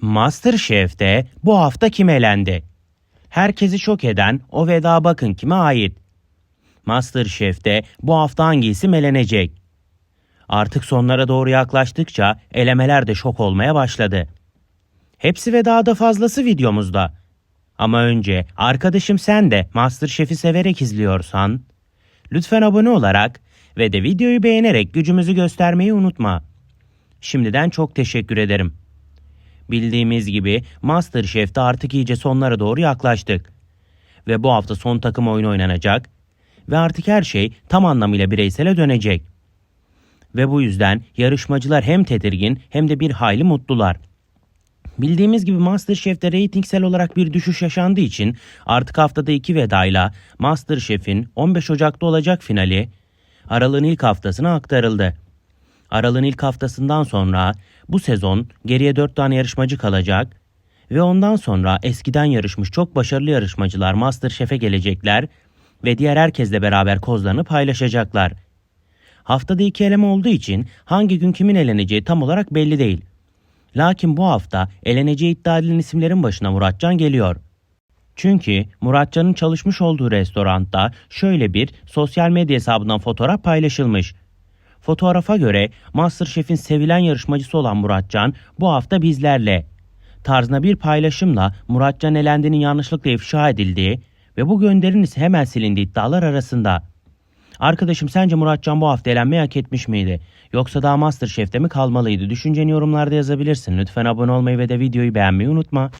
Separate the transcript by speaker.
Speaker 1: Masterchef'te bu hafta kim elendi? Herkesi şok eden o veda bakın kime ait? Masterchef'te bu hafta hangi isim elenecek? Artık sonlara doğru yaklaştıkça elemeler de şok olmaya başladı. Hepsi ve daha da fazlası videomuzda. Ama önce arkadaşım sen de Masterchef'i severek izliyorsan lütfen abone olarak ve de videoyu beğenerek gücümüzü göstermeyi unutma. Şimdiden çok teşekkür ederim. Bildiğimiz gibi Masterchef'te artık iyice sonlara doğru yaklaştık. Ve bu hafta son takım oyunu oynanacak ve artık her şey tam anlamıyla bireysele dönecek. Ve bu yüzden yarışmacılar hem tedirgin hem de bir hayli mutlular. Bildiğimiz gibi Masterchef'te reytingsel olarak bir düşüş yaşandığı için artık haftada iki vedayla Masterchef'in 15 Ocak'ta olacak finali Aralık'ın ilk haftasına aktarıldı. Aralık'ın ilk haftasından sonra bu sezon geriye 4 tane yarışmacı kalacak ve ondan sonra eskiden yarışmış çok başarılı yarışmacılar Masterchef'e gelecekler ve diğer herkesle beraber kozlarını paylaşacaklar. Haftada iki eleme olduğu için hangi gün kimin eleneceği tam olarak belli değil. Lakin bu hafta eleneceği iddia edilen isimlerin başına Muratcan geliyor. Çünkü Muratcan'ın çalışmış olduğu restoranda şöyle bir sosyal medya hesabından fotoğraf paylaşılmış. Fotoğrafa göre Masterchef'in sevilen yarışmacısı olan Muratcan bu hafta bizlerle. Tarzına bir paylaşımla Muratcan elendiğinin yanlışlıkla ifşa edildiği ve bu gönderinin ise hemen silindiği iddialar arasında. Arkadaşım sence Muratcan bu hafta elenmeyi hak etmiş miydi? Yoksa daha Masterchef'te mi kalmalıydı? Düşünceni yorumlarda yazabilirsin. Lütfen abone olmayı ve de videoyu beğenmeyi unutma.